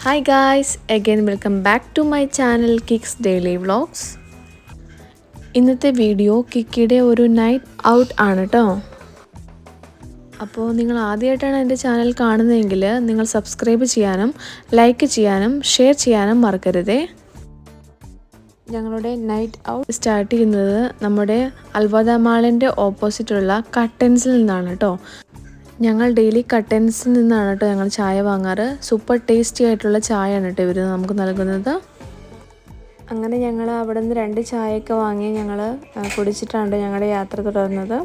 Hi guys again welcome back to my channel kicks daily vlogs ഇന്നത്തെ video കിക്കിയുടെ ഒരു night out ആണ് കേട്ടോ അപ്പോൾ നിങ്ങൾ ആദ്യമായിട്ടാണ് എന്റെ ചാനൽ കാണുന്നതെങ്കിൽ നിങ്ങൾ സബ്സ്ക്രൈബ് ചെയ്യാനും ലൈക്ക് ചെയ്യാനും ഷെയർ ചെയ്യാനും മറക്കരുതേ. ഞങ്ങളുടെ നൈറ്റ് ഔട്ട് സ്റ്റാർട്ട് ചെയ്യുന്നത് നമ്മുടെ അൽവദ മാളിന്റെ ഓപ്പോസിറ്റുള്ള കട്ടൻസിൽ നിന്നാണ് കേട്ടോ ഞങ്ങൾ ഡെയിലി കട്ടൻസിൽ നിന്നാണ് കേട്ടോ ഞങ്ങൾ ചായ വാങ്ങാറ്. സൂപ്പർ ടേസ്റ്റി ആയിട്ടുള്ള ചായയാണ് കേട്ടോ ഇവർ നമുക്ക് നൽകുന്നത്. അങ്ങനെ ഞങ്ങൾ അവിടെ നിന്ന് രണ്ട് ചായയൊക്കെ വാങ്ങി ഞങ്ങൾ കുടിച്ചിട്ടാണ് ഞങ്ങളുടെ യാത്ര തുടർന്നത്.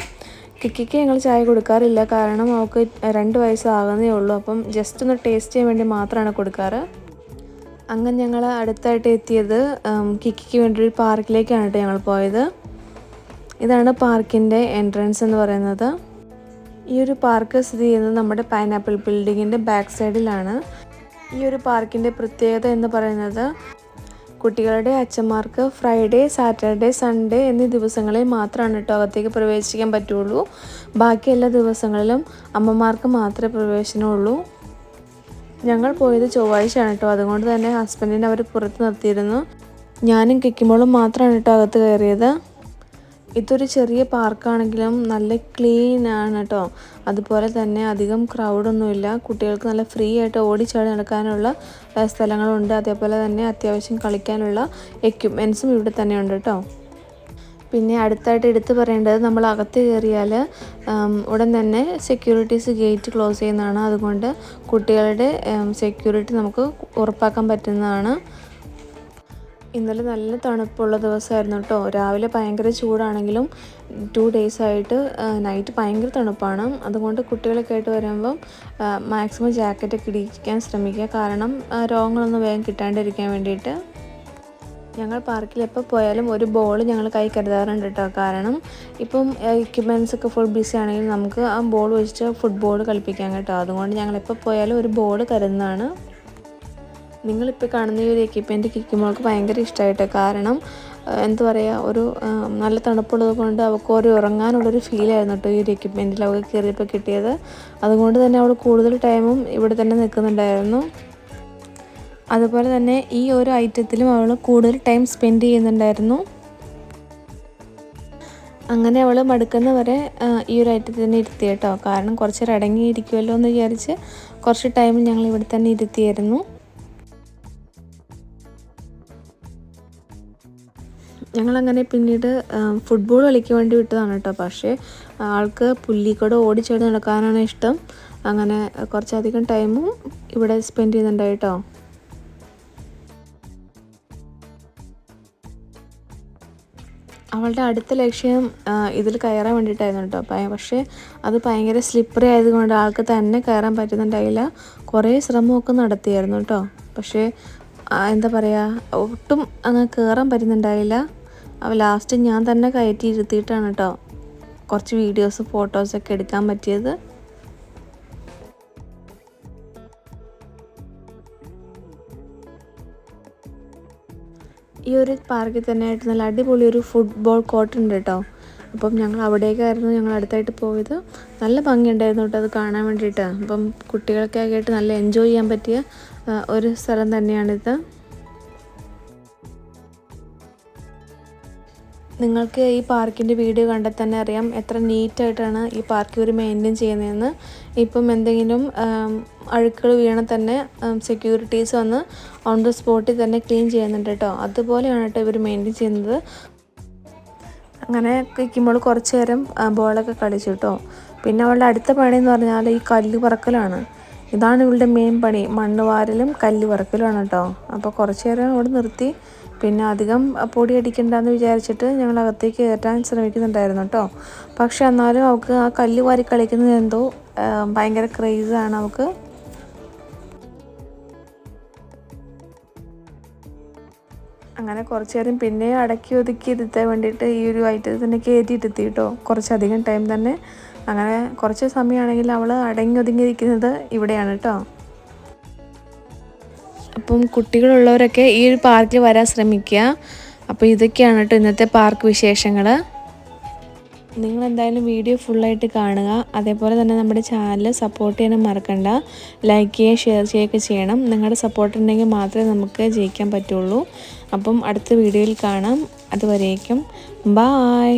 കിക്കിക്ക് ഞങ്ങൾ ചായ കൊടുക്കാറില്ല. കാരണം അവൾക്ക് രണ്ട് വയസ്സാകുന്നേ ഉള്ളൂ. അപ്പം ജസ്റ്റ് ഒന്ന് ടേസ്റ്റ് ചെയ്യാൻ വേണ്ടി മാത്രമാണ് കൊടുക്കാറ്. അങ്ങനെ ഞങ്ങൾ അടുത്തായിട്ട് എത്തിയത് കിക്കിക്ക് വേണ്ടി ഒരു പാർക്കിലേക്കാണ് കേട്ടോ ഞങ്ങൾ പോയത്. ഇതാണ് പാർക്കിന്റെ എൻട്രൻസ് എന്ന് പറയുന്നത്. ഈ ഒരു പാർക്ക് സ്ഥിതി ചെയ്യുന്നത് നമ്മുടെ പൈനാപ്പിൾ ബിൽഡിങ്ങിന്റെ ബാക്ക് സൈഡിലാണ് ഈ ഒരു പാർക്കിന്റെ പ്രത്യേകത എന്ന് പറയുന്നത് കുട്ടികളുടെ അച്ഛന്മാർക്ക് ഫ്രൈഡേ സാറ്റർഡേ സൺഡേ എന്നീ ദിവസങ്ങളിൽ മാത്രമാണ് കേട്ടോ അകത്തേക്ക് പ്രവേശിക്കാൻ പറ്റുള്ളൂ. ബാക്കി എല്ലാ ദിവസങ്ങളിലും അമ്മമാർക്ക് മാത്രമേ പ്രവേശനമുള്ളൂ. ഞങ്ങൾ പോയത് ചൊവ്വാഴ്ചയാണ് കേട്ടോ അതുകൊണ്ട് തന്നെ ഹസ്ബൻഡിനെ അവർ പുറത്ത് നിർത്തിയിരുന്നു. ഞാനും കിക്കുമ്പോളും മാത്രമാണ് കേട്ടോ അകത്ത് കയറിയത്. ഇതൊരു ചെറിയ പാർക്കാണെങ്കിലും നല്ല ക്ലീൻ ആണ് കേട്ടോ അതുപോലെ തന്നെ അധികം ക്രൗഡൊന്നുമില്ല കുട്ടികൾക്ക് നല്ല ഫ്രീ ആയിട്ട് ഓടിച്ചാടി നടക്കാനുള്ള സ്ഥലങ്ങളുണ്ട്. അതേപോലെ തന്നെ അത്യാവശ്യം കളിക്കാനുള്ള എക്യുപ്മെൻസും ഇവിടെ തന്നെ ഉണ്ട് കേട്ടോ പിന്നെ അടുത്തായിട്ട് എടുത്തു പറയേണ്ടത് നമ്മൾ അകത്ത് കയറിയാൽ ഉടൻ തന്നെ സെക്യൂരിറ്റീസ് ഗേറ്റ് ക്ലോസ് ചെയ്യുന്നതാണ്. അതുകൊണ്ട് കുട്ടികളുടെ സെക്യൂരിറ്റി നമുക്ക് ഉറപ്പാക്കാൻ പറ്റുന്നതാണ്. ഇന്നലെ നല്ല തണുപ്പുള്ള ദിവസമായിരുന്നു കേട്ടോ. രാവിലെ ഭയങ്കര ചൂടാണെങ്കിലും ടു ഡേയ്സ് ആയിട്ട് നൈറ്റ് ഭയങ്കര തണുപ്പാണ്. അതുകൊണ്ട് കുട്ടികളൊക്കെ ആയിട്ട് വരുമ്പം മാക്സിമം ജാക്കറ്റൊക്കെ ഇടിക്കാൻ ശ്രമിക്കുക. കാരണം രോഗങ്ങളൊന്നും വേഗം കിട്ടാണ്ടിരിക്കാൻ വേണ്ടിയിട്ട്. ഞങ്ങൾ പാർക്കിൽ എപ്പോൾ പോയാലും ഒരു ബോൾ ഞങ്ങൾ കൈ കരുതാറുണ്ട് കേട്ടോ. കാരണം ഇപ്പം എക്യുപ്മെന്റ്സ് ഒക്കെ ഫുൾ ബിസി ആണെങ്കിൽ നമുക്ക് ആ ബോൾ വെച്ചിട്ട് ഫുട്ബോൾ കളിപ്പിക്കാം കേട്ടോ. അതുകൊണ്ട് ഞങ്ങൾ എപ്പോൾ പോയാലും ഒരു ബോൾ കരുതുന്നതാണ്. നിങ്ങളിപ്പോൾ കാണുന്ന ഈ ഒരു എക്യുപ്മെന്റ് കിക്കുമ്പോൾക്ക് ഭയങ്കര ഇഷ്ടമായിട്ട് കാരണം എന്താ പറയുക ഒരു നല്ല തണുപ്പുള്ളത് കൊണ്ട് അവൾക്ക് ഒരു ഉറങ്ങാനുള്ളൊരു ഫീലായിരുന്നു കേട്ടോ ഈ ഒരു എക്യുപ്മെന്റിൽ അവൾക്ക് കയറിയപ്പോൾ കിട്ടിയത്. അതുകൊണ്ട് തന്നെ അവൾ കൂടുതൽ ടൈമും ഇവിടെ തന്നെ നിൽക്കുന്നുണ്ടായിരുന്നു. അതുപോലെ തന്നെ ഈ ഒരു ഐറ്റത്തിലും അവൾ കൂടുതൽ ടൈം സ്പെൻഡ് ചെയ്യുന്നുണ്ടായിരുന്നു. അങ്ങനെ അവൾ മടുക്കുന്ന വരെ ഈ ഒരു ഐറ്റത്തിൽ തന്നെ ഇരുത്തി കേട്ടോ കാരണം കുറച്ച് അടങ്ങിയിരിക്കുമല്ലോ എന്ന് വിചാരിച്ച് കുറച്ച് ടൈം ഞങ്ങൾ ഇവിടെ തന്നെ ഇരുത്തിയായിരുന്നു. ഞങ്ങളങ്ങനെ പിന്നീട് ഫുട്ബോൾ കളിക്കാൻ വേണ്ടി വിട്ടതാണ് കേട്ടോ. പക്ഷേ ആൾക്ക് പുല്ലിക്കൂടെ ഓടിച്ചേടി നടക്കാനാണ് ഇഷ്ടം. അങ്ങനെ കുറച്ചധികം ടൈമും ഇവിടെ സ്പെൻഡ് ചെയ്യുന്നുണ്ട് കേട്ടോ. അവളുടെ അടുത്ത ലക്ഷ്യം ഇതിൽ കയറാൻ വേണ്ടിയിട്ടായിരുന്നു കേട്ടോ. പക്ഷേ അത് ഭയങ്കര സ്ലിപ്പറി ആയതുകൊണ്ട് ആൾക്ക് തന്നെ കയറാൻ പറ്റുന്നുണ്ടായില്ല. കുറേ ശ്രമമൊക്കെ നടത്തിയായിരുന്നു കേട്ടോ. പക്ഷേ എന്താ പറയുക ഒട്ടും അങ്ങ് കയറാൻ പറ്റുന്നുണ്ടായില്ല. അപ്പോൾ ലാസ്റ്റ് ഞാൻ തന്നെ കയറ്റി ഇരുത്തിയിട്ടാണ് കേട്ടോ കുറച്ച് വീഡിയോസ് ഫോട്ടോസൊക്കെ എടുക്കാൻ പറ്റിയത്. ഈ ഒരു പാർക്കിൽ തന്നെ ആയിട്ട് നല്ല അടിപൊളി ഒരു ഫുട്ബോൾ കോർട്ട് ഉണ്ട് കേട്ടോ അപ്പം ഞങ്ങൾ അവിടേക്കായിരുന്നു ഞങ്ങൾ അടുത്തായിട്ട് പോയത്. നല്ല ഭംഗിയുണ്ടായിരുന്നു കേട്ടോ അത് കാണാൻ വേണ്ടിയിട്ട്. അപ്പം കുട്ടികൾക്കൊക്കെ ആയിട്ട് നല്ല എൻജോയ് ചെയ്യാൻ പറ്റിയ ഒരു സ്ഥലം തന്നെയാണിത്. നിങ്ങൾക്ക് ഈ പാർക്കിന്റെ വീഡിയോ കണ്ടാൽ തന്നെ അറിയാം എത്ര നീറ്റായിട്ടാണ് ഈ പാർക്ക് ഇവർ മെയിന്റെയിൻ ചെയ്യുന്നതെന്ന്. ഇപ്പം എന്തെങ്കിലും അഴുക്കുകൾ വീണ തന്നെ സെക്യൂരിറ്റീസ് വന്ന് ഓൺ ദ സ്പോട്ടിൽ തന്നെ ക്ലീൻ ചെയ്യുന്നുണ്ട് കേട്ടോ. അതുപോലെയാണ് കേട്ടോ ഇവർ മെയിന്റെയിൻ ചെയ്യുന്നത്. അങ്ങനെ കഴിക്കുമ്പോൾ കുറച്ച് നേരം ബോളൊക്കെ കളിച്ചു കേട്ടോ. പിന്നെ അവളുടെ അടുത്ത പണി എന്ന് പറഞ്ഞാൽ ഈ കല്ല് പറക്കലാണ്. ഇതാണ് ഇവളുടെ മെയിൻ പണി. മണ്ണ് വാരലും കല്ല് പറക്കലുമാണ് കേട്ടോ. അപ്പോൾ കുറച്ച് നേരം അവിടെ നിർത്തി പിന്നെ അധികം പൊടി അടിക്കണ്ടെന്ന് വിചാരിച്ചിട്ട് ഞങ്ങൾ അകത്തേക്ക് കയറ്റാൻ ശ്രമിക്കുന്നുണ്ടായിരുന്നു കേട്ടോ. പക്ഷെ എന്നാലും അവൾക്ക് ആ കല്ല് വാരി കളിക്കുന്നത് എന്തോ ഭയങ്കര ക്രേസാണ് അവൾക്ക്. അങ്ങനെ കുറച്ച് നേരം പിന്നെ അടക്കി ഒതുക്കി ഇരുത്താൻ വേണ്ടിയിട്ട് ഈ ഒരു ഐറ്റത്തിൽ തന്നെ കയറ്റിയിട്ടെത്തി കേട്ടോ. കുറച്ചധികം ടൈം തന്നെ. അങ്ങനെ കുറച്ച് സമയമാണെങ്കിൽ അവൾ അടങ്ങി ഒതുങ്ങിയിരിക്കുന്നത് ഇവിടെയാണ് കേട്ടോ. അപ്പം കുട്ടികളുള്ളവരൊക്കെ ഈ ഒരു പാർക്കിൽ വരാൻ ശ്രമിക്കുക. അപ്പോൾ ഇതൊക്കെയാണ് കേട്ടോ ഇന്നത്തെ പാർക്ക് വിശേഷങ്ങൾ നിങ്ങൾ എന്തായാലും വീഡിയോ ഫുള്ളായിട്ട് കാണുക. അതേപോലെ തന്നെ നമ്മുടെ ചാനൽ സപ്പോർട്ട് ചെയ്യാനും മറക്കണ്ട. ലൈക്ക് ചെയ്യുക ഷെയർ ചെയ്യുകയൊക്കെ ചെയ്യണം. നിങ്ങളുടെ സപ്പോർട്ട് ഉണ്ടെങ്കിൽ മാത്രമേ നമുക്ക് ജയിക്കാൻ പറ്റുള്ളൂ. അപ്പം അടുത്ത വീഡിയോയിൽ കാണാം. അതുവരേക്കും. ബായ്